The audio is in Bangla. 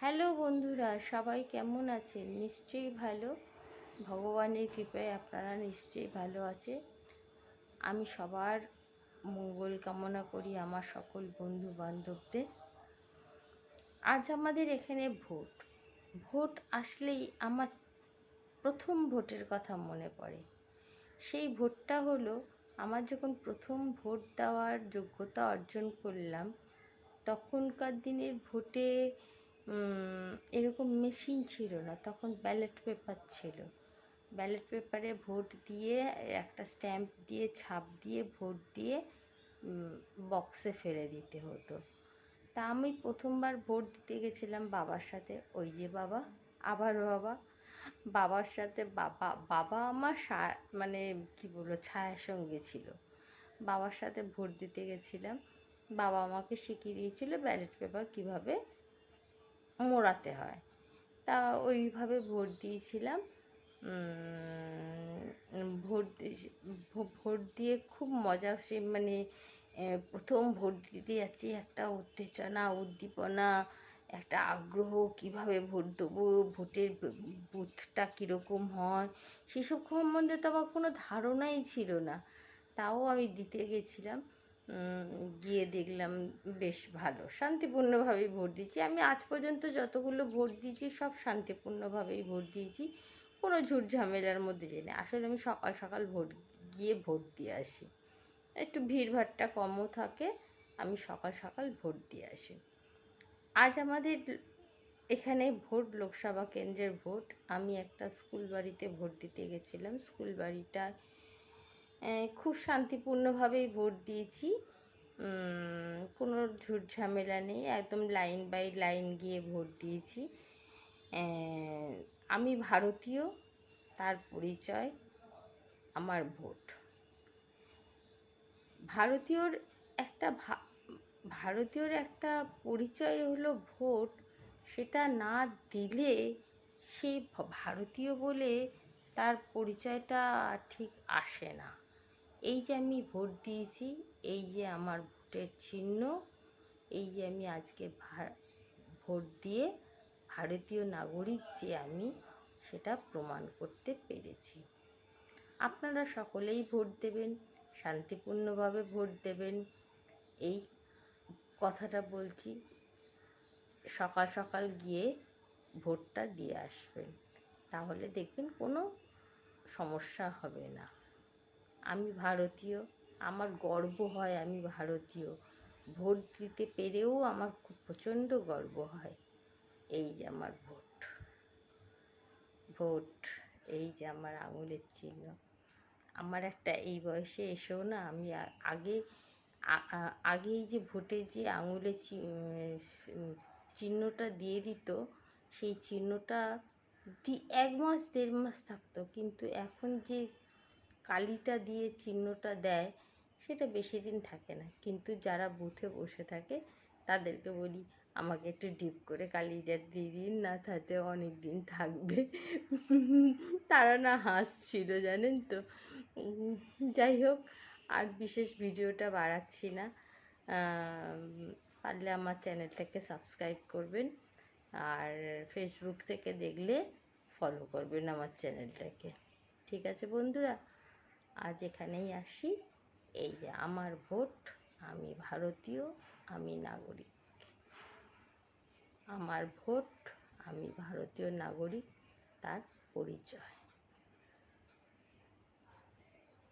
হ্যালো বন্ধুরা, সবাই কেমন আছেন? নিশ্চয়ই ভালো। ভগবানের কৃপায় আপনারা নিশ্চয়ই ভালো আছে আমি সবার মঙ্গল কামনা করি আমার সকল বন্ধু বান্ধবদের আজ আমাদের এখানে ভোট। ভোট আসলেই আমার প্রথম ভোটের কথা মনে পড়ে। সেই ভোটটা হলো, আমার যখন প্রথম ভোট দেওয়ার যোগ্যতা অর্জন করলাম, তখনকার দিনের ভোটে এরকম মেশিন ছিল না, তখন ব্যালট পেপার ছিল। ব্যালট পেপারে ভোট দিয়ে, একটা স্ট্যাম্প দিয়ে, ছাপ দিয়ে ভোট দিয়ে বক্সে ফেলে দিতে হতো। তা আমি প্রথমবার ভোট দিতে গেছিলাম বাবার সাথে, ওই যে বাবা আবার বাবা। বাবার সাথে বাবা বাবা আমার মানে কি বলব, ছায়ার সঙ্গে ছিল। বাবার সাথে ভোট দিতে গেছিলাম। বাবা আমাকে শিখিয়ে দিয়েছিল ব্যালট পেপার কীভাবে মোড়াতে হয়। তা ওইভাবে ভোট দিয়েছিলাম। ভোট ভোট দিয়ে খুব মজা সে মানে প্রথম ভোট দিতে যাচ্ছি, একটা উত্তেজনা, উদ্দীপনা, একটা আগ্রহ, কীভাবে ভোট দেবো, ভোটের বুথটা কীরকম হয়, সেসব সম্বন্ধে তো আমার কোনো ধারণাই ছিল না। তাও আমি দিতে গেছিলাম। গিয়ে দেখলাম বেশ ভালো। শান্তিপূর্ণভাবেই ভোট দিয়েছি আমি আজ পর্যন্ত যতগুলো ভোট দিয়েছি, সব শান্তিপূর্ণভাবেই ভোট দিয়েছি। কোনো ঝুট ঝামেলার মধ্যে যাই না আসলে আমি সকাল সকাল ভোট, গিয়ে ভোট দিয়ে আসি। একটু ভিড়ভাড়টা কমও থাকে, আমি সকাল সকাল ভোট দিয়ে আসি। আজ আমাদের এখানে ভোট, লোকসভা কেন্দ্রের ভোট। আমি একটা স্কুল বাড়িতে ভোট দিতে গেছিলাম। স্কুল বাড়িটা খুব শান্তিপূর্ণভাবেই ভোট দিয়েছি। কোনো ঝুট ঝামেলা নেই, একদম লাইন বাই লাইন গিয়ে ভোট দিয়েছি। আমি ভারতীয়, তার পরিচয়, আমার ভোট। ভারতীয়র একটা ভারতীয়র একটা পরিচয় হলো ভোট, সেটা না দিলে সে ভারতীয় বলে তার পরিচয়টা ঠিক আসে না। এই যে আমি ভোট দিয়েছি, এই যে আমার ভোটের চিহ্ন, এই যে আমি আজকে ভোট দিয়ে ভারতীয় নাগরিক যে আমি, সেটা প্রমাণ করতে পেরেছি। আপনারা সকলেই ভোট দেবেন, শান্তিপূর্ণভাবে ভোট দেবেন। এই কথাটা বলছি, সকাল সকাল গিয়ে ভোটটা দিয়ে আসবেন। তাহলে দেখবেন কোনো সমস্যা হবে না। আমি ভারতীয়, আমার গর্ব হয় আমি ভারতীয়। ভোট দিতে পেরেও আমার খুব প্রচণ্ড গর্ব হয়। এই যে আমার ভোট। ভোট, এই যে আমার আঙুলের চিহ্ন। আমার একটা এই বয়সে এসেও না আমি আগে আগে এই যে ভোটে যে আঙুলের চিহ্নটা দিয়ে দিত, সেই চিহ্নটা এক মাস দেড় মাস থাকতো। কিন্তু এখন যে কালিটা দিয়ে চিহ্নটা দেয়, সেটা বেশি দিন থাকে না। কিন্তু যারা বুথে বসে থাকে, তাদেরকে বলি, আমাকে একটু ডিপ করে কালিটা দিয়ে দিন, না তাতে অনেক দিন থাকবে। তারা না হাসছিল, জানেন তো। যাই হোক, আর বিশেষ ভিডিওটা বাড়াচ্ছি না। পারলে আমার চ্যানেলটাকে সাবস্ক্রাইব করবেন, আর ফেসবুক থেকে দেখলে ফলো করবেন আমার চ্যানেলটাকে। ঠিক আছে বন্ধুরা? আজ এখানেই আসি। এই যে আমার ভোট, আমি ভারতীয়, আমি নাগরিক। আমার ভোট, আমি ভারতীয় নাগরিক, তার পরিচয়।